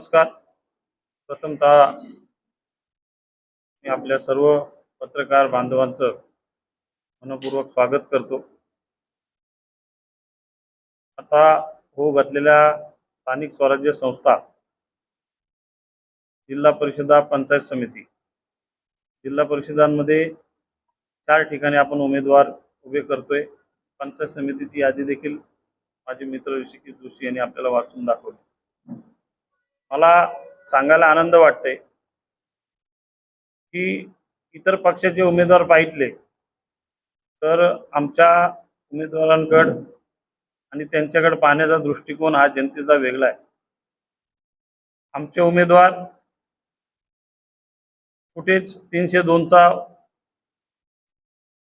नमस्कार. प्रथमतः मी आपल्या सर्व पत्रकार बांधवांचं मनपूर्वक स्वागत करतो. आता हो घातलेल्या स्थानिक स्वराज्य संस्था जिल्हा परिषदा पंचायत समिती. जिल्हा परिषदांमध्ये चार ठिकाणी आपण उमेदवार उभे करतोय. पंचायत समितीची यादी देखील माझे मित्र ऋषिकेश जोशी यांनी आपल्याला वाचून दाखवली. मला सांगायला आनंद वाटते की इतर पक्षाचे उमेदवार पाहितले तर आमच्या उमेदवारांकड आणि त्यांच्याकडे पाहण्याचा दृष्टिकोन हा जनतेचा वेगळा आहे. आमचे उमेदवार कुठेच तीनशे दोनचा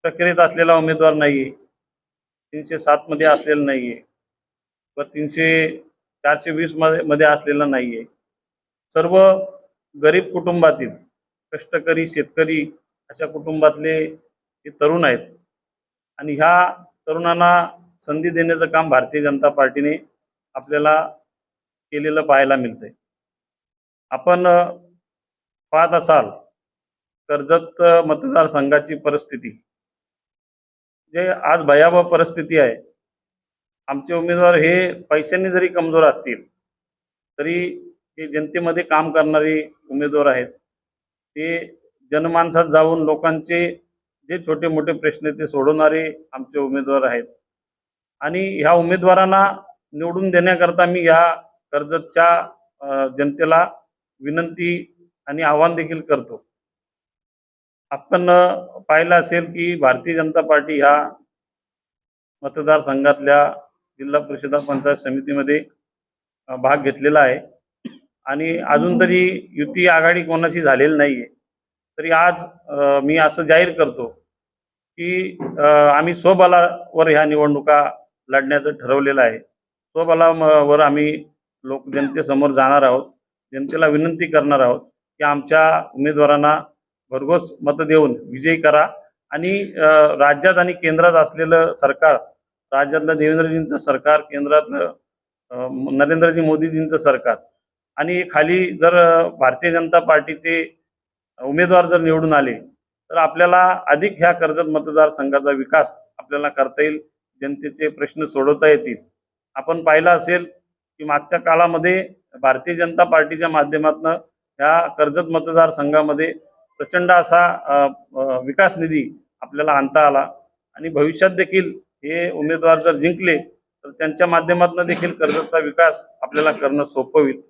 प्रक्रियेत असलेला उमेदवार नाहीये तीनशे सात मध्ये असलेला नाहीये व तीनशे चारशे वीसमध्ये मध्ये असलेला नाहीये. सर्व गरीब कुटुंबातील कष्टकरी शेतकरी अशा कुटुंबातले हे तरुण आहेत. आणि ह्या तरुणांना संधी देण्याचं काम भारतीय जनता पार्टीने आपल्याला केलेलं पाहायला मिळतंय. आपण पाहत असाल कर्जत मतदारसंघाची परिस्थिती. जे आज भयावह परिस्थिती आहे. आमचे उमेदवार हे पैशांनी जरी कमजोर असतील तरी हे जनतेमध्ये काम करणारे उमेदवार आहेत ते जनमानसात जाऊन लोकांचे जे छोटे मोठे प्रश्न ते सोडवणारे आमचे उमेदवार आहेत. आणि ह्या उमेदवारांना निवडून देण्याकरता मी ह्या कर्जतच्या जनतेला विनंती आणि आव्हान देखील करतो. आपण पाहिलं असेल की भारतीय जनता पार्टी ह्या मतदारसंघातल्या जिल्हा परिषदा पंचायत समितीमध्ये भाग घेतलेला आहे. आणि अजून तरी युती आघाडी कोणाशी झालेली नाही आहे तरी आज मी असं जाहीर करतो की आम्ही स्वबलावर ह्या निवडणुका लढण्याचं ठरवलेलं आहे. स्वबलावर आम्ही लोक जनतेसमोर जाणार आहोत. जनतेला विनंती करणार आहोत की आमच्या उमेदवारांना भरघोस मतं देऊन विजयी करा आणि राज्यात आणि केंद्रात असलेलं सरकार राज्यातलं देवेंद्रजींचं सरकार केंद्रातलं नरेंद्रजी मोदीजींचं सरकार आणि खाली जर भारतीय जनता पार्टीचे उमेदवार जर निवडून आले तर आपल्याला अधिक ह्या कर्जत मतदारसंघाचा विकास आपल्याला करता येईल जनतेचे प्रश्न सोडवता येतील. आपण पाहिलं असेल की मागच्या काळामध्ये भारतीय जनता पार्टीच्या माध्यमातून ह्या कर्जत मतदारसंघामध्ये प्रचंड असा विकास निधी आपल्याला आणता आला. आणि भविष्यात देखील हे उमेदवार जर जिंकले तर त्यांच्या माध्यमातून देखील कर्जतचा विकास आपल्याला करणं सोपं होईल.